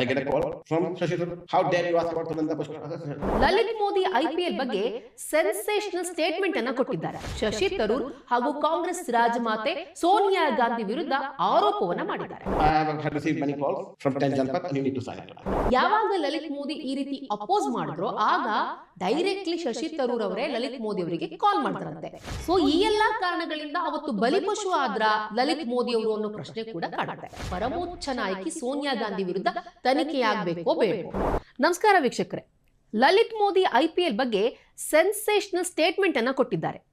I get a from you ask about Lalit Modi IPL ಬಗ್ಗೆ sensational statement ಅನ್ನು ಕೊಟ್ಟಿದ್ದಾರೆ. ಶಶಿ ತರೂರ್ ಹಾಗೂ ಕಾಂಗ್ರೆಸ್ ರಾಜಮಾತೆ ಸೋನಿಯಾ ಗಾಂಧಿ ವಿರುದ್ಧ ಆರೋಪವನ್ನ ಮಾಡಿದ್ದಾರೆ. ಯಾವಾಗ ಲಲಿತ್ ಮೋದಿ ಈ ರೀತಿ ಅಪೋಸ್ ಮಾಡಿದ್ರೋ ಆಗ ಡೈರೆಕ್ಟ್ಲಿ ಶಶಿ ತರೂರ್ ಅವರೇ ಲಲಿತ್ ಮೋದಿ ಅವರಿಗೆ ಕಾಲ್ ಮಾಡ್ತಾರಂತೆ. ಸೊ ಈ ಎಲ್ಲಾ ಕಾರಣಗಳಿಂದ ಅವತ್ತು ಬಲಿಪಶು ಆದ್ರ ಲಲಿತ್ ಮೋದಿ ಅವರು ಅನ್ನೋ ಪ್ರಶ್ನೆ ಕೂಡ ಕಾಡುತ್ತೆ ಪರಮೋಚ್ಚ ನಾಯಕಿ ಸೋನಿಯಾ ಗಾಂಧಿ ವಿರುದ್ಧ ತನಿಖೆಯಾಗಬೇಕೋ ಬೇಡೋ ನಮಸ್ಕಾರ ವೀಕ್ಷಕರೇ. ಲಲಿತ್ ಮೋದಿ ಐಪಿಎಲ್ ಬಗ್ಗೆ ಸೆನ್ಸೇಷನಲ್ ಸ್ಟೇಟ್ಮೆಂಟ್ ಅನ್ನ ಕೊಟ್ಟಿದ್ದಾರೆ.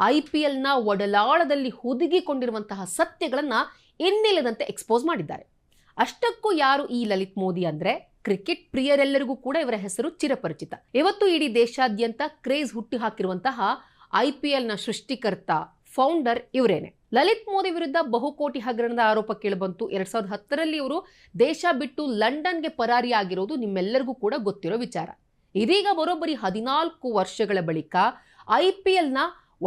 ಐಪಿಎಲ್ನ ಒಡಲಾಳದಲ್ಲಿ ಹುದುಗಿಕೊಂಡಿರುವಂತಹ ಸತ್ಯಗಳನ್ನ ಇನ್ನಿಲ್ಲದಂತೆ ಎಕ್ಸ್ಪೋಸ್ ಮಾಡಿದ್ದಾರೆ. ಅಷ್ಟಕ್ಕೂ ಯಾರು ಈ ಲಲಿತ್ ಮೋದಿ ಅಂದ್ರೆ? ಕ್ರಿಕೆಟ್ ಪ್ರಿಯರೆಲ್ಲರಿಗೂ ಕೂಡ ಇವರ ಹೆಸರು ಚಿರಪರಿಚಿತ. ಇವತ್ತು ಇಡೀ ದೇಶಾದ್ಯಂತ ಕ್ರೇಜ್ ಹುಟ್ಟಿ ಹಾಕಿರುವಂತಹ ಐಪಿಎಲ್ನ ಸೃಷ್ಟಿಕರ್ತ ಫೌಂಡರ್ ಇವರೇನೆ. ಲಲಿತ್ ಮೋದಿ ವಿರುದ್ಧ ಬಹುಕೋಟಿ ಹಗರಣದ ಆರೋಪ ಕೇಳಿಬಂತು. ಎರಡ್ ಸಾವಿರದ ಹತ್ತರಲ್ಲಿ ಇವರು ದೇಶ ಬಿಟ್ಟು ಲಂಡನ್ಗೆ ಪರಾರಿಯಾಗಿರೋದು ನಿಮ್ಮೆಲ್ಲರಿಗೂ ಕೂಡ ಗೊತ್ತಿರೋ ವಿಚಾರ. ಇದೀಗ ಬರೋಬ್ಬರಿ ಹದಿನಾಲ್ಕು ವರ್ಷಗಳ ಬಳಿಕ ಐ ಪಿ ಎಲ್ನ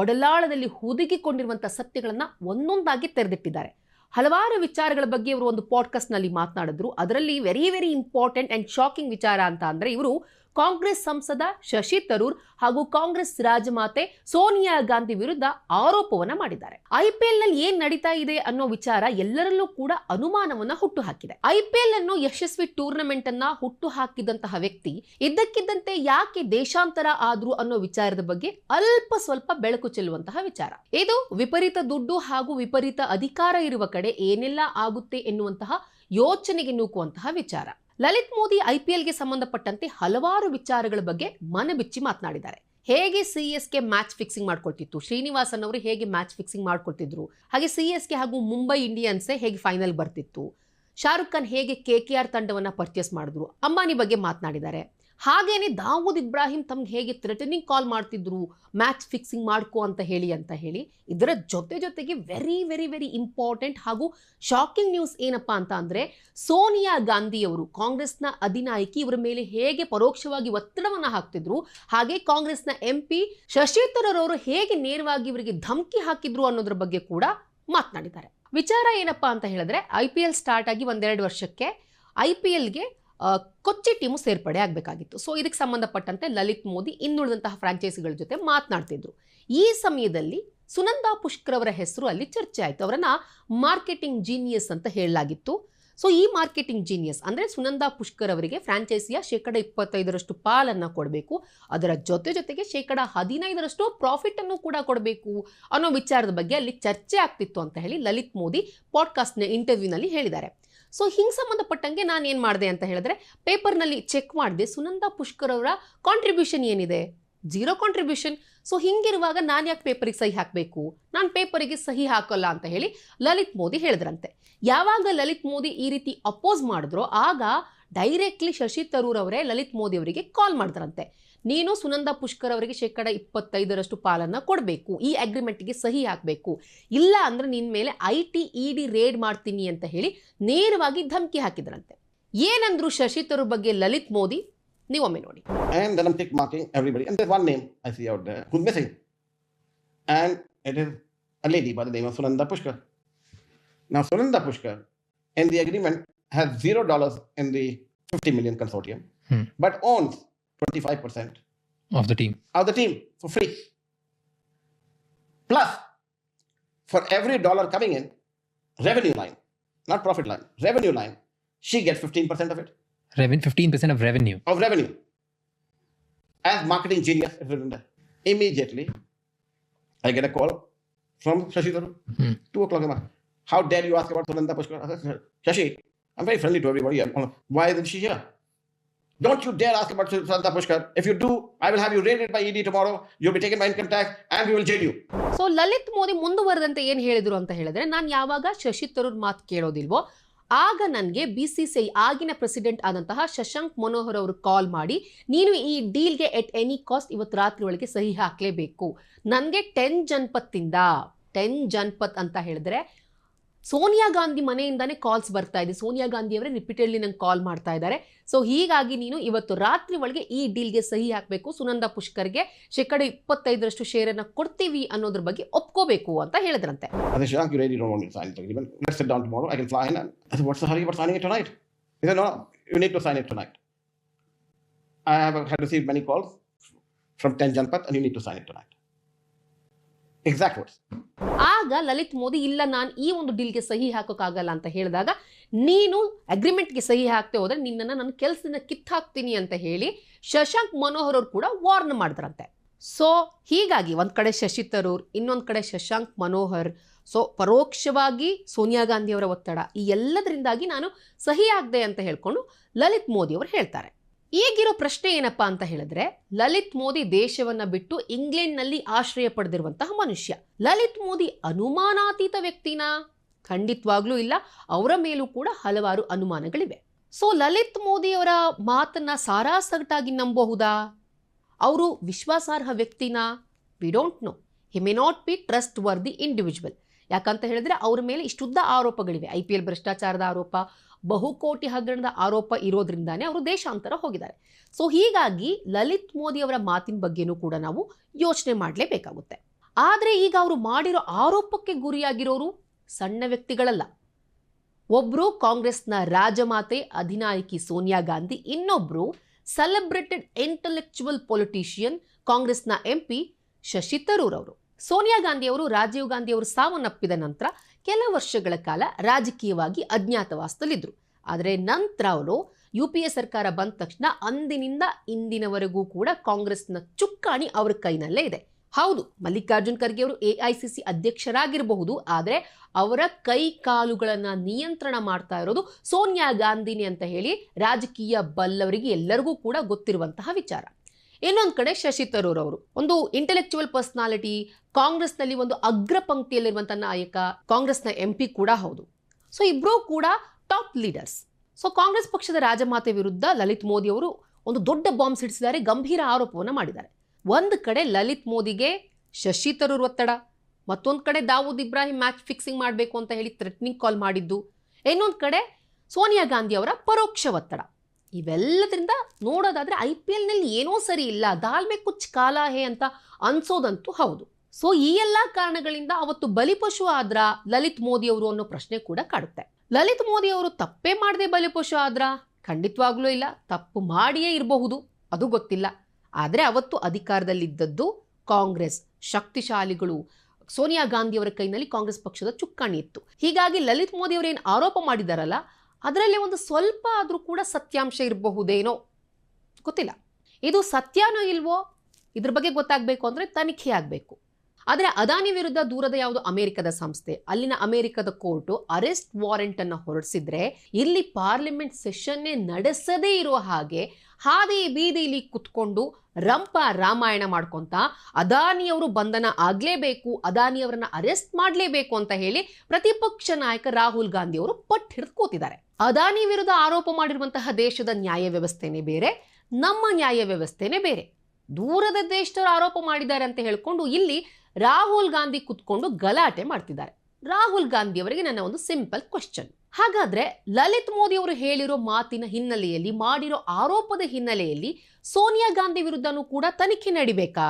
ಒಡಲಾಳದಲ್ಲಿ ಹುದುಗಿಕೊಂಡಿರುವಂತಹ ಸತ್ಯಗಳನ್ನ ಒಂದೊಂದಾಗಿ ತೆರೆದಿಟ್ಟಿದ್ದಾರೆ. ಹಲವಾರು ವಿಚಾರಗಳ ಬಗ್ಗೆ ಇವರು ಒಂದು ಪಾಡ್ಕಾಸ್ಟ್ನಲ್ಲಿ ಮಾತನಾಡಿದ್ರು. ಅದರಲ್ಲಿ very very important and shocking ವಿಚಾರ ಅಂತ ಅಂದರೆ ಇವರು ಕಾಂಗ್ರೆಸ್ ಸಂಸದ ಶಶಿ ತರೂರ್ ಹಾಗೂ ಕಾಂಗ್ರೆಸ್ ರಾಜಮಾತೆ ಸೋನಿಯಾ ಗಾಂಧಿ ವಿರುದ್ಧ ಆರೋಪವನ್ನ ಮಾಡಿದ್ದಾರೆ. ಐಪಿಎಲ್ನಲ್ಲಿ ಏನ್ ನಡೀತಾ ಇದೆ ಅನ್ನೋ ವಿಚಾರ ಎಲ್ಲರಲ್ಲೂ ಕೂಡ ಅನುಮಾನವನ್ನ ಹುಟ್ಟು ಹಾಕಿದೆ ಐಪಿಎಲ್ ಅನ್ನು ಯಶಸ್ವಿ ಟೂರ್ನಮೆಂಟ್ ಅನ್ನ ಹುಟ್ಟು ಹಾಕಿದಂತಹ ವ್ಯಕ್ತಿ ಇದ್ದಕ್ಕಿದ್ದಂತೆ ಯಾಕೆ ದೇಶಾಂತರ ಆದ್ರು ಅನ್ನೋ ವಿಚಾರದ ಬಗ್ಗೆ ಅಲ್ಪ ಸ್ವಲ್ಪ ಬೆಳಕು ಚೆಲ್ಲುವಂತಹ ವಿಚಾರ. ಇದು ವಿಪರೀತ ದುಡ್ಡು ಹಾಗೂ ವಿಪರೀತ ಅಧಿಕಾರ ಇರುವ ಕಡೆ ಏನೆಲ್ಲ ಆಗುತ್ತೆ ಎನ್ನುವಂತಹ ಯೋಚನೆಗೆ ನೂಕುವಂತಹ ವಿಚಾರ. ಲಲಿತ್ ಮೋದಿ ಐಪಿಎಲ್ಗೆ ಸಂಬಂಧಪಟ್ಟಂತೆ ಹಲವಾರು ವಿಚಾರಗಳ ಬಗ್ಗೆ ಮನಬಿಚ್ಚಿ ಮಾತನಾಡಿದ್ದಾರೆ. ಹೇಗೆ C S K match fixing ಮಾಡ್ಕೊಳ್ತಿತ್ತು? Srinivasan ಅವರು ಹೇಗೆ ಮ್ಯಾಚ್ ಫಿಕ್ಸಿಂಗ್ ಮಾಡ್ಕೊಳ್ತಿದ್ರು? ಹಾಗೆ ಸಿ ಎಸ್ ಕೆ ಹಾಗೂ ಮುಂಬೈ ಇಂಡಿಯನ್ಸೇ ಹೇಗೆ ಫೈನಲ್ ಬರ್ತಿತ್ತು? ಶಾರುಖ್ ಖಾನ್ ಹೇಗೆ ಕೆ ಕೆ ಆರ್ ತಂಡವನ್ನ ಪರ್ಚೇಸ್ ಮಾಡಿದ್ರು? ಅಂಬಾನಿ ಬಗ್ಗೆ ಮಾತನಾಡಿದ್ದಾರೆ. ಹಾಗೇನೆ ದಾವೂದ್ ಇಬ್ರಾಹಿಂ ತಮ್ಗೆ ಹೇಗೆ ಥ್ರೆಟನಿಂಗ್ ಕಾಲ್ ಮಾಡ್ತಿದ್ರು ಮ್ಯಾಚ್ ಫಿಕ್ಸಿಂಗ್ ಮಾಡ್ಕೋ ಅಂತ ಹೇಳಿ ಅಂತ ಹೇಳಿ, ಇದರ ಜೊತೆ ಜೊತೆಗೆ ವೆರಿ ವೆರಿ ವೆರಿ ಇಂಪಾರ್ಟೆಂಟ್ ಹಾಗೂ ಶಾಕಿಂಗ್ ನ್ಯೂಸ್ ಏನಪ್ಪ ಅಂತ ಅಂದರೆ ಸೋನಿಯಾ ಗಾಂಧಿ ಅವರು ಕಾಂಗ್ರೆಸ್ನ ಅಧಿನಾಯಕಿ ಇವರ ಮೇಲೆ ಹೇಗೆ ಪರೋಕ್ಷವಾಗಿ ಒತ್ತಡವನ್ನು ಹಾಕ್ತಿದ್ರು, ಹಾಗೆ ಕಾಂಗ್ರೆಸ್ನ ಎಂ ಪಿ ಶಶಿ ಹೇಗೆ ನೇರವಾಗಿ ಇವರಿಗೆ ಧಮಕಿ ಹಾಕಿದ್ರು ಅನ್ನೋದ್ರ ಬಗ್ಗೆ ಕೂಡ ಮಾತನಾಡಿದ್ದಾರೆ. ವಿಚಾರ ಏನಪ್ಪಾ ಅಂತ ಹೇಳಿದ್ರೆ ಐ ಪಿ ಎಲ್ ಸ್ಟಾರ್ಟ್ ಆಗಿ ಒಂದೆರಡು ವರ್ಷಕ್ಕೆ ಐ ಪಿ ಎಲ್ಗೆ ಕೊಚ್ಚಿ ಟೀಮು ಸೇರ್ಪಡೆ ಆಗಬೇಕಾಗಿತ್ತು. ಸೊ ಇದಕ್ಕೆ ಸಂಬಂಧಪಟ್ಟಂತೆ ಲಲಿತ್ ಮೋದಿ ಇನ್ನುಳಿದಂತಹ ಫ್ರಾಂಚೈಸಿಗಳ ಜೊತೆ ಮಾತನಾಡ್ತಿದ್ರು. ಈ ಸಮಯದಲ್ಲಿ ಸುನಂದಾ ಪುಷ್ಕರ್ ಅವರ ಹೆಸರು ಅಲ್ಲಿ ಚರ್ಚೆ ಆಯಿತು. ಅವರನ್ನು ಮಾರ್ಕೆಟಿಂಗ್ ಜೀನಿಯಸ್ ಅಂತ ಹೇಳಲಾಗಿತ್ತು. ಸೊ ಈ ಮಾರ್ಕೆಟಿಂಗ್ ಜೀನಿಯಸ್ ಅಂದರೆ ಸುನಂದಾ ಪುಷ್ಕರ್ ಅವರಿಗೆ ಫ್ರಾಂಚೈಸಿಯ ಶೇಕಡ ಇಪ್ಪತ್ತೈದರಷ್ಟು ಪಾಲನ್ನು ಕೊಡಬೇಕು. ಅದರ ಜೊತೆ ಜೊತೆಗೆ ಶೇಕಡ ಹದಿನೈದರಷ್ಟು ಪ್ರಾಫಿಟನ್ನು ಕೂಡ ಕೊಡಬೇಕು ಅನ್ನೋ ವಿಚಾರದ ಬಗ್ಗೆ ಅಲ್ಲಿ ಚರ್ಚೆ ಆಗ್ತಿತ್ತು ಅಂತ ಹೇಳಿ ಲಲಿತ್ ಮೋದಿ ಪಾಡ್ಕಾಸ್ಟ್ನ ಇಂಟರ್ವ್ಯೂನಲ್ಲಿ ಹೇಳಿದ್ದಾರೆ. ಸೊ ಹಿಂಗೆ ಸಂಬಂಧಪಟ್ಟಂಗೆ ನಾನು ಏನು ಮಾಡಿದೆ ಅಂತ ಹೇಳಿದ್ರೆ ಪೇಪರ್ನಲ್ಲಿ ಚೆಕ್ ಮಾಡಿದೆ, ಸುನಂದಾ ಪುಷ್ಕರ್ ಅವರ ಕಾಂಟ್ರಿಬ್ಯೂಷನ್ ಏನಿದೆ? ಜೀರೋ ಕಾಂಟ್ರಿಬ್ಯೂಷನ್ ಸೊ ಹಿಂಗಿರುವಾಗ ನಾನು ಯಾಕೆ ಪೇಪರಿಗೆ ಸಹಿ ಹಾಕಬೇಕು? ನಾನು ಪೇಪರಿಗೆ ಸಹಿ ಹಾಕೋಲ್ಲ ಅಂತ ಹೇಳಿ ಲಲಿತ್ ಮೋದಿ ಹೇಳಿದ್ರಂತೆ. ಯಾವಾಗ ಲಲಿತ್ ಮೋದಿ ಈ ರೀತಿ ಅಪೋಸ್ ಮಾಡಿದ್ರೋ, ಆಗ ಡೈರೆಕ್ಟ್ಲಿ ಶಶಿ ತರೂರ್ ಅವರೇ ಲಲಿತ್ ಮೋದಿ ಅವರಿಗೆ ಕಾಲ್ ಮಾಡಿದ್ರಂತೆ ನೀನು ಸುನಂದ ಪುಷ್ಕರ್ ಅವರಿಗೆ ಶೇಕಡ ಇಪ್ಪತ್ತೈದರಷ್ಟು ಪಾಲನ್ನು ಕೊಡಬೇಕು. ಈ ಅಗ್ರಿಮೆಂಟ್ಗೆ ಸಹಿ ಹಾಕಬೇಕು. ಇಲ್ಲ ಅಂದರೆ ನಿನ್ನ ಮೇಲೆ ಐ ಟಿ ರೇಡ್ ಮಾಡ್ತೀನಿ ಅಂತ ಹೇಳಿ ನೇರವಾಗಿ ಧಮಕಿ ಹಾಕಿದ್ರಂತೆ. ಏನಂದ್ರು ಶಶಿ ತರೂರ್ ಬಗ್ಗೆ ಲಲಿತ್ ಮೋದಿ ನೀವು ಒಮ್ಮೆ ನೋಡಿ Sunanda Pushkar in the agreement has zero dollars in the 50 million consortium, Hmm. but owns 25% of the team. of the team for free. Plus, for every dollar coming in, revenue line, not profit line, revenue line, she gets 15% of it, Reven- 15% of revenue. of revenue. As marketing genius, immediately, I get a call from Shashi Tharoor, Hmm. 2 o'clock in the morning. How dare you ask about Sunanda Pushkar? Shashi, I'm very friendly to everybody. I'm, Why isn't she here? Don't you dare ask about Santa Pushkar. If you do, I will have you raided by ED tomorrow. You'll be taken by income tax and we will jail you. So Lalit Modi ಮುಂದುವರೆದಂತೆ ಏನು ಹೇಳಿದ್ರು ಅಂತ ಹೇಳಿದ್ರೆ ನಾನು ಯಾವಾಗ ಶಶಿ ತರೂರ್ ಮಾತು ಕೇಳೋದಿಲ್ವೋ ಆಗ ನನಗೆ ಬಿ ಸಿ ಸಿ ಐ ಆಗಿನ ಪ್ರೆಸಿಡೆಂಟ್ ಆದಂತಹ ಶಶಾಂಕ್ ಮನೋಹರ್ ಅವರು ಕಾಲ್ ಮಾಡಿ ನೀನು ಈ ಡೀಲ್ಗೆ ಎಟ್ ಎನಿ ಕಾಸ್ಟ್ ಇವತ್ತು ರಾತ್ರಿ ಒಳಗೆ ಸಹಿ ಹಾಕಲೇಬೇಕು ನನಗೆ ಟೆನ್ ಜನಪತ್ತಿಂದ ಟೆನ್ ಜನಪತ್ ಅಂತ ಹೇಳಿದ್ರೆ ಸೋನಿಯಾ ಗಾಂಧಿ ಮನೆಯಿಂದಾನೇ ಕಾಲ್ಸ್ ಬರ್ತಾ ಇದೆ. ಸೋನಿಯಾ ಗಾಂಧಿ ಅವರೇ ರಿಪೀಟೆಡ್ಲಿ ನಂಗೆ ಕಾಲ್ ಮಾಡ್ತಾ ಇದ್ದಾರೆ. ಸೊ ಹೀಗಾಗಿ ನೀನು ಇವತ್ತು ರಾತ್ರಿ ಒಳಗೆ ಈ ಡೀಲ್ಗೆ ಸಹಿ ಹಾಕಬೇಕು. ಸುನಂದ ಪುಷ್ಕರ್ಗೆ ಶೇಕಡ ಇಪ್ಪತ್ತೈದರಷ್ಟು ಷೇರನ್ನು ಕೊಡ್ತೀವಿ ಅನ್ನೋದ್ರ ಬಗ್ಗೆ ಒಪ್ಕೋಬೇಕು ಅಂತ ಹೇಳಿದ್ರಂತೆ. Exact ವರ್ಡ್ಸ್ ಆಗ ಲಲಿತ್ ಮೋದಿ, ಇಲ್ಲ, ನಾನು ಈ ಒಂದು ಡೀಲ್ಗೆ ಸಹಿ ಹಾಕೋಕ್ಕಾಗಲ್ಲ ಅಂತ ಹೇಳಿದಾಗ, ನೀನು ಅಗ್ರಿಮೆಂಟ್ಗೆ ಸಹಿ ಹಾಕ್ತೇ ಹೋದ್ರೆ ನಿನ್ನನ್ನು ನನ್ನ ಕೆಲಸದಿಂದ ಕಿತ್ತಾಕ್ತೀನಿ ಅಂತ ಹೇಳಿ ಶಶಾಂಕ್ ಮನೋಹರ್ ಅವರು ಕೂಡ ವಾರ್ನ್ ಮಾಡಿದ್ರಂತೆ. ಸೊ ಹೀಗಾಗಿ ಒಂದು ಕಡೆ ಶಶಿ ತರೂರ್, ಇನ್ನೊಂದು ಕಡೆ ಶಶಾಂಕ್ ಮನೋಹರ್ ಸೊ ಪರೋಕ್ಷವಾಗಿ ಸೋನಿಯಾ ಗಾಂಧಿಯವರ ಒತ್ತಡ, ಈ ಎಲ್ಲದರಿಂದಾಗಿ ನಾನು ಸಹಿ ಆಗದೆ ಅಂತ ಹೇಳ್ಕೊಂಡು ಲಲಿತ್ ಮೋದಿ ಅವರು ಹೇಳ್ತಾರೆ. ಈಗಿರೋ ಪ್ರಶ್ನೆ ಏನಪ್ಪಾ ಅಂತ ಹೇಳಿದ್ರೆ, ಲಲಿತ್ ಮೋದಿ ದೇಶವನ್ನ ಬಿಟ್ಟು ಇಂಗ್ಲೆಂಡ್ನಲ್ಲಿ ಆಶ್ರಯ ಪಡೆದಿರುವಂತಹ ಮನುಷ್ಯ. ಲಲಿತ್ ಮೋದಿ ಅನುಮಾನಾತೀತ ವ್ಯಕ್ತಿನಾ? ಖಂಡಿತವಾಗ್ಲೂ ಇಲ್ಲ. ಅವರ ಮೇಲೂ ಕೂಡ ಹಲವಾರು ಅನುಮಾನಗಳಿವೆ. ಸೊ ಲಲಿತ್ ಮೋದಿ ಅವರ ಮಾತನ್ನ ಸಾರಾಸಗಟಾಗಿ ನಂಬಬಹುದಾ ಅವರು ವಿಶ್ವಾಸಾರ್ಹ ವ್ಯಕ್ತಿನಾ? We don't know he may not be trustworthy individual ಯಾಕಂತ ಹೇಳಿದ್ರೆ ಅವರ ಮೇಲೆ ಇಷ್ಟುದ್ದ ಆರೋಪಗಳಿವೆ. ಐ ಪಿ ಭ್ರಷ್ಟಾಚಾರದ ಆರೋಪ, ಬಹುಕೋಟಿ ಹಗರಣದ ಆರೋಪ ಇರೋದ್ರಿಂದಾನೇ ಅವರು ದೇಶಾಂತರ ಹೋಗಿದ್ದಾರೆ. ಸೊ ಹೀಗಾಗಿ ಲಲಿತ್ ಮೋದಿ ಅವರ ಮಾತಿನ ಬಗ್ಗೆನೂ ಕೂಡ ನಾವು ಯೋಚನೆ ಮಾಡಲೇಬೇಕಾಗುತ್ತೆ. ಆದರೆ ಈಗ ಅವರು ಮಾಡಿರೋ ಆರೋಪಕ್ಕೆ ಗುರಿಯಾಗಿರೋರು ಸಣ್ಣ ವ್ಯಕ್ತಿಗಳಲ್ಲ. ಒಬ್ರು ಕಾಂಗ್ರೆಸ್ನ ರಾಜಮಾತೆ, ಅಧಿನಾಯಕಿ ಸೋನಿಯಾ ಗಾಂಧಿ, ಇನ್ನೊಬ್ರು ಸೆಲೆಬ್ರೇಟೆಡ್ ಇಂಟೆಲೆಕ್ಚುವಲ್ ಪೊಲಿಟಿಷಿಯನ್ ಕಾಂಗ್ರೆಸ್ನ ಎಂಪಿ ಶಶಿ ತರೂರ್ ಅವರು. ಸೋನಿಯಾ ಗಾಂಧಿ ಅವರು ರಾಜೀವ್ ಗಾಂಧಿ ಅವರು ಸಾವನ್ನಪ್ಪಿದ ನಂತರ ಕೆಲ ವರ್ಷಗಳ ಕಾಲ ರಾಜಕೀಯವಾಗಿ ಅಜ್ಞಾತವಾಸದಲ್ಲಿದ್ದರು ಆದರೆ ನಂತರ ಅವರು ಯು ಪಿ ಸರ್ಕಾರ ಬಂದ ತಕ್ಷಣ ಅಂದಿನಿಂದ ಇಂದಿನವರೆಗೂ ಕೂಡ ಕಾಂಗ್ರೆಸ್ನ ಚುಕ್ಕಾಣಿ ಅವರ ಕೈನಲ್ಲೇ ಇದೆ. ಹೌದು, ಮಲ್ಲಿಕಾರ್ಜುನ್ ಖರ್ಗೆ ಅವರು ಎ ಐ ಸಿ ಸಿ ಅಧ್ಯಕ್ಷರಾಗಿರಬಹುದು, ಆದರೆ ಅವರ ಕೈ ಕಾಲುಗಳನ್ನು ನಿಯಂತ್ರಣ ಮಾಡ್ತಾ ಇರೋದು ಸೋನಿಯಾ ಗಾಂಧಿನಿ ಅಂತ ಹೇಳಿ ರಾಜಕೀಯ ಬಲ್ಲವರಿಗೆ ಎಲ್ಲರಿಗೂ ಕೂಡ ಗೊತ್ತಿರುವಂತಹ ವಿಚಾರ. ಇನ್ನೊಂದು ಕಡೆ ಶಶಿ ತರೂರ್ ಅವರು. ಒಂದು ಇಂಟೆಲೆಕ್ಚುವಲ್ ಪರ್ಸನಾಲಿಟಿ ಕಾಂಗ್ರೆಸ್ನಲ್ಲಿ ಒಂದು ಅಗ್ರ ಪಂಕ್ತಿಯಲ್ಲಿರುವಂಥ ನಾಯಕ, ಕಾಂಗ್ರೆಸ್ನ ಎಂ ಪಿ ಕೂಡ ಹೌದು. ಸೊ ಇಬ್ಬರೂ ಕೂಡ ಟಾಪ್ ಲೀಡರ್ಸ್ ಸೊ ಕಾಂಗ್ರೆಸ್ ಪಕ್ಷದ ರಾಜಮಾತೆ ವಿರುದ್ಧ ಲಲಿತ್ ಮೋದಿ ಅವರು ಒಂದು ದೊಡ್ಡ ಬಾಂಬ್ ಸಿಡಿಸಿದ್ದಾರೆ, ಗಂಭೀರ ಆರೋಪವನ್ನು ಮಾಡಿದ್ದಾರೆ. ಒಂದು ಕಡೆ ಲಲಿತ್ ಮೋದಿಗೆ ಶಶಿ ತರೂರ್ ಒತ್ತಡ, ಮತ್ತೊಂದು ಕಡೆ ದಾವೂದ್ ಇಬ್ರಾಹಿಂ ಮ್ಯಾಚ್ ಫಿಕ್ಸಿಂಗ್ ಮಾಡಬೇಕು ಅಂತ ಹೇಳಿ ಥ್ರೆಟ್ನಿಂಗ್ ಕಾಲ್ ಮಾಡಿದ್ದು, ಇನ್ನೊಂದು ಕಡೆ ಸೋನಿಯಾ ಗಾಂಧಿ ಅವರ ಪರೋಕ್ಷ ಒತ್ತಡ. ಇವೆಲ್ಲದರಿಂದ ನೋಡೋದಾದರೆ ಐ ಪಿ ಎಲ್ನಲ್ಲಿ ಏನೋ ಸರಿ ಇಲ್ಲ, ದಾಲ್ಮೆ ಕುಚ್ ಕಾಲ ಹೇ ಅಂತ ಅನ್ಸೋದಂತೂ ಹೌದು. ಸೊ ಈ ಎಲ್ಲ ಕಾರಣಗಳಿಂದ ಅವತ್ತು ಬಲಿಪಶು ಆದ್ರ ಲಲಿತ್ ಮೋದಿ ಅವರು ಅನ್ನೋ ಪ್ರಶ್ನೆ ಕೂಡ ಕಾಡುತ್ತೆ. ಲಲಿತ್ ಮೋದಿ ಅವರು ತಪ್ಪೇ ಮಾಡದೆ ಬಲಿಪಶು ಆದ್ರ? ಖಂಡಿತವಾಗ್ಲೂ ಇಲ್ಲ. ತಪ್ಪು ಮಾಡಿಯೇ ಇರಬಹುದು. ಅದು ಗೊತ್ತಿಲ್ಲ. ಆದರೆ ಅವತ್ತು ಅಧಿಕಾರದಲ್ಲಿದ್ದದ್ದು ಕಾಂಗ್ರೆಸ್ ಶಕ್ತಿಶಾಲಿಗಳು. ಸೋನಿಯಾ ಗಾಂಧಿ ಅವರ ಕೈನಲ್ಲಿ ಕಾಂಗ್ರೆಸ್ ಪಕ್ಷದ ಚುಕ್ಕಾಣಿ ಇತ್ತು. ಹೀಗಾಗಿ ಲಲಿತ್ ಮೋದಿ ಅವರು ಏನು ಆರೋಪ ಮಾಡಿದಾರಲ್ಲ ಅದರಲ್ಲಿ ಒಂದು ಸ್ವಲ್ಪ ಆದರೂ ಕೂಡ ಸತ್ಯಾಂಶ ಇರಬಹುದೇನೋ? ಗೊತ್ತಿಲ್ಲ. ಇದು ಸತ್ಯನೋ ಇಲ್ವೋ? ಇದ್ರ ಬಗ್ಗೆ ಗೊತ್ತಾಗಬೇಕು ಅಂದರೆ ತನಿಖೆ ಆಗಬೇಕು. ಆದರೆ ಅದಾನಿ ವಿರುದ್ಧ ದೂರದ ಯಾವುದು ಅಮೆರಿಕದ ಸಂಸ್ಥೆ, ಅಲ್ಲಿನ ಅಮೆರಿಕದ ಕೋರ್ಟು ಅರೆಸ್ಟ್ ವಾರೆಂಟ್ ಅನ್ನು ಹೊರಡಿಸಿದ್ರೆ ಇಲ್ಲಿ ಪಾರ್ಲಿಮೆಂಟ್ ಸೆಷನ್ನೇ ನಡೆಸದೇ ಇರುವ ಹಾಗೆ ಹಾದಿ ಬೀದಿಲಿ ಕುತ್ಕೊಂಡು ರಂಪ ರಾಮಾಯಣ ಮಾಡ್ಕೊಂತ ಅದಾನಿಯವರು ಬಂಧನ ಆಗ್ಲೇಬೇಕು, ಅದಾನಿಯವರನ್ನ ಅರೆಸ್ಟ್ ಮಾಡಲೇಬೇಕು ಅಂತ ಹೇಳಿ ಪ್ರತಿಪಕ್ಷ ನಾಯಕ ರಾಹುಲ್ ಗಾಂಧಿ ಅವರು ಪಟ್ಟು ಹಿಡಿದು ಕೂತಿದ್ದಾರೆ. ಅದಾನಿ ವಿರುದ್ಧ ಆರೋಪ ಮಾಡಿರುವಂತಹ ದೇಶದ ನ್ಯಾಯ ವ್ಯವಸ್ಥೆನೇ ಬೇರೆ, ನಮ್ಮ ನ್ಯಾಯ ವ್ಯವಸ್ಥೆನೇ ಬೇರೆ. ದೂರದ ದೇಶದವರು ಆರೋಪ ಮಾಡಿದ್ದಾರೆ ಅಂತ ಹೇಳ್ಕೊಂಡು ಇಲ್ಲಿ ರಾಹುಲ್ ಗಾಂಧಿ ಕುತ್ಕೊಂಡು ಗಲಾಟೆ ಮಾಡ್ತಿದ್ದಾರೆ. ರಾಹುಲ್ ಗಾಂಧಿ ಅವರಿಗೆ ನನ್ನ ಒಂದು ಸಿಂಪಲ್ ಕ್ವಶನ್ ಹಾಗಾದ್ರೆ ಲಲಿತ್ ಮೋದಿ ಅವರು ಹೇಳಿರೋ ಮಾತಿನ ಹಿನ್ನೆಲೆಯಲ್ಲಿ ಮಾಡಿರೋ ಆರೋಪದ ಹಿನ್ನೆಲೆಯಲ್ಲಿ ಸೋನಿಯಾ ಗಾಂಧಿ ವಿರುದ್ಧನೂ ಕೂಡ ತನಿಖೆ ನಡಿಬೇಕಾ?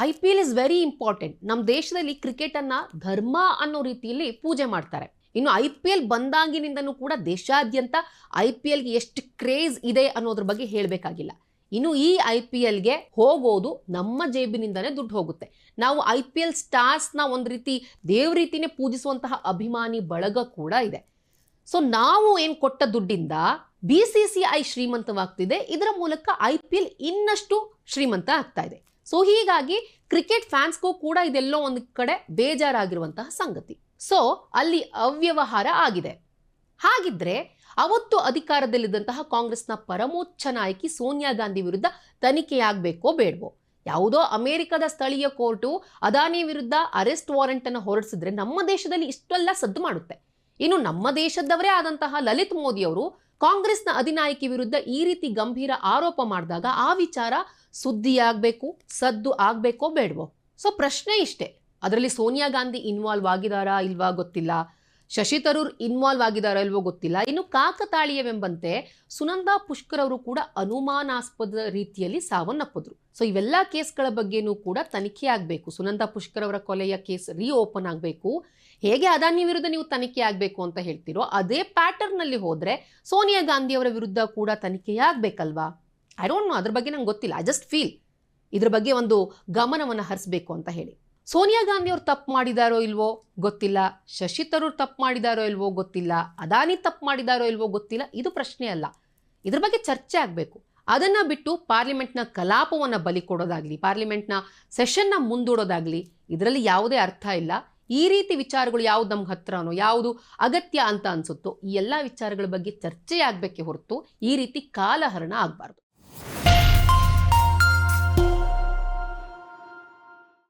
I P L is very important. ನಮ್ಮ ದೇಶದಲ್ಲಿ ಕ್ರಿಕೆಟ್ ಅನ್ನ ಧರ್ಮ ಅನ್ನೋ ರೀತಿಯಲ್ಲಿ ಪೂಜೆ ಮಾಡ್ತಾರೆ. ಇನ್ನು ಐ ಪಿ ಎಲ್ ಬಂದಾಗಿನಿಂದನೂ ಕೂಡ ದೇಶಾದ್ಯಂತ ಐ ಪಿ ಎಲ್ಗೆ ಎಷ್ಟು ಕ್ರೇಜ್ ಇದೆ ಅನ್ನೋದ್ರ ಬಗ್ಗೆ ಹೇಳಬೇಕಾಗಿಲ್ಲ. ಇನ್ನು ಈ ಐ ಪಿ ಎಲ್ಗೆ ಹೋಗೋದು ನಮ್ಮ ಜೇಬಿನಿಂದನೇ ದುಡ್ಡು ಹೋಗುತ್ತೆ. ನಾವು ಐ ಪಿ ಎಲ್ ಸ್ಟಾರ್ಸ್ನ ಒಂದು ರೀತಿ ದೇವ್ರ ರೀತಿನೇ ಪೂಜಿಸುವಂತಹ ಅಭಿಮಾನಿ ಬಳಗ ಕೂಡ ಇದೆ. ಸೊ ನಾವು ಏನು ಕೊಟ್ಟ ದುಡ್ಡಿಂದ ಬಿ ಸಿ ಸಿ ಐ ಶ್ರೀಮಂತವಾಗ್ತಿದೆ. ಇದರ ಮೂಲಕ ಐ ಪಿ ಎಲ್ ಇನ್ನಷ್ಟು ಶ್ರೀಮಂತ ಆಗ್ತಾ ಇದೆ. ಸೊ ಹೀಗಾಗಿ ಕ್ರಿಕೆಟ್ ಫ್ಯಾನ್ಸ್ಗೂ ಕೂಡ ಇದೆಲ್ಲೋ ಒಂದು ಕಡೆ ಬೇಜಾರಾಗಿರುವಂತಹ ಸಂಗತಿ. ಸೊ ಅಲ್ಲಿ ಅವ್ಯವಹಾರ ಆಗಿದೆ. ಹಾಗಿದ್ರೆ ಅವತ್ತು ಅಧಿಕಾರದಲ್ಲಿದ್ದಂತಹ ಕಾಂಗ್ರೆಸ್ನ ಪರಮೋಚ್ಚ ನಾಯಕಿ ಸೋನಿಯಾ ಗಾಂಧಿ ವಿರುದ್ಧ ತನಿಖೆಯಾಗಬೇಕೋ ಬೇಡವೋ? ಯಾವುದೋ ಅಮೆರಿಕದ ಸ್ಥಳೀಯ ಕೋರ್ಟು ಅದಾನಿ ವಿರುದ್ಧ ಅರೆಸ್ಟ್ ವಾರೆಂಟ್ ಅನ್ನು ಹೊರಡಿಸಿದ್ರೆ ನಮ್ಮ ದೇಶದಲ್ಲಿ ಇಷ್ಟೆಲ್ಲ ಸದ್ದು ಮಾಡುತ್ತೆ. ಇನ್ನು ನಮ್ಮ ದೇಶದವರೇ ಆದಂತಹ ಲಲಿತ್ ಮೋದಿ ಅವರು ಕಾಂಗ್ರೆಸ್ನ ಅಧಿನಾಯಕಿ ವಿರುದ್ಧ ಈ ರೀತಿ ಗಂಭೀರ ಆರೋಪ ಮಾಡಿದಾಗ ಆ ವಿಚಾರ ಸುದ್ದಿಯಾಗಬೇಕು, ಸದ್ದು ಆಗ್ಬೇಕೋ ಬೇಡವೋ? ಸೊ ಪ್ರಶ್ನೆ ಇಷ್ಟೇ. ಅದರಲ್ಲಿ ಸೋನಿಯಾ ಗಾಂಧಿ ಇನ್ವಾಲ್ವ್ ಆಗಿದಾರಾ ಇಲ್ವಾ ಗೊತ್ತಿಲ್ಲ. ಶಶಿ ತರೂರ್ ಇನ್ವಾಲ್ವ್ ಆಗಿದಾರೋ ಇಲ್ವೋ ಗೊತ್ತಿಲ್ಲ. ಇನ್ನು ಕಾಕತಾಳೀಯವೆಂಬಂತೆ ಸುನಂದಾ ಪುಷ್ಕರ್ ಅವರು ಕೂಡ ಅನುಮಾನಾಸ್ಪದ ರೀತಿಯಲ್ಲಿ ಸಾವನ್ನಪ್ಪಿದ್ರು. ಸೊ ಇವೆಲ್ಲ ಕೇಸ್ಗಳ ಬಗ್ಗೆನೂ ಕೂಡ ತನಿಖೆ ಆಗಬೇಕು. ಸುನಂದಾ ಪುಷ್ಕರ್ ಅವರ ಕೊಲೆಯ ಕೇಸ್ ರೀಓಪನ್ ಆಗಬೇಕು. ಹೇಗೆ ಅದಾನಿ ವಿರುದ್ಧ ನೀವು ತನಿಖೆ ಆಗಬೇಕು ಅಂತ ಹೇಳ್ತೀರೋ, ಅದೇ ಪ್ಯಾಟರ್ನ್ನಲ್ಲಿ ಹೋದ್ರೆ ಸೋನಿಯಾ ಗಾಂಧಿ ಅವರ ವಿರುದ್ಧ ಕೂಡ ತನಿಖೆಯಾಗಬೇಕಲ್ವಾ ಐ ಡೋಂಟ್ ನೋ ಅದ್ರ ಬಗ್ಗೆ ನಂಗೆ ಗೊತ್ತಿಲ್ಲ. ಐ ಜಸ್ಟ್ ಫೀಲ್ ಇದ್ರ ಬಗ್ಗೆ ಒಂದು ಗಮನವನ್ನು ಹರಿಸ್ಬೇಕು ಅಂತ ಹೇಳಿ. ಸೋನಿಯಾ ಗಾಂಧಿ ಅವರು ತಪ್ಪು ಮಾಡಿದಾರೋ ಇಲ್ವೋ ಗೊತ್ತಿಲ್ಲ, ಶಶಿ ತರೂರ್ ತಪ್ಪು ಮಾಡಿದಾರೋ ಇಲ್ವೋ ಗೊತ್ತಿಲ್ಲ, ಅದಾನಿ ತಪ್ಪು ಮಾಡಿದಾರೋ ಇಲ್ವೋ ಗೊತ್ತಿಲ್ಲ, ಇದು ಪ್ರಶ್ನೆ ಅಲ್ಲ. ಇದ್ರ ಬಗ್ಗೆ ಚರ್ಚೆ ಆಗಬೇಕು. ಅದನ್ನ ಬಿಟ್ಟು ಪಾರ್ಲಿಮೆಂಟ್ನ ಕಲಾಪವನ್ನು ಬಲಿ ಕೊಡೋದಾಗ್ಲಿ, ಪಾರ್ಲಿಮೆಂಟ್ನ ಸೆಷನ್ನ ಮುಂದೂಡೋದಾಗ್ಲಿ, ಇದರಲ್ಲಿ ಯಾವುದೇ ಅರ್ಥ ಇಲ್ಲ. ಈ ರೀತಿ ವಿಚಾರಗಳು ಯಾವ್ದು ನಮ್ಗೆ ಹತ್ರನೋ, ಯಾವುದು ಅಗತ್ಯ ಅಂತ ಅನ್ಸುತ್ತೋ, ಈ ಎಲ್ಲ ವಿಚಾರಗಳ ಬಗ್ಗೆ ಚರ್ಚೆ ಆಗಬೇಕೆ ಹೊರತು ಈ ರೀತಿ ಕಾಲಹರಣ ಆಗಬಾರ್ದು.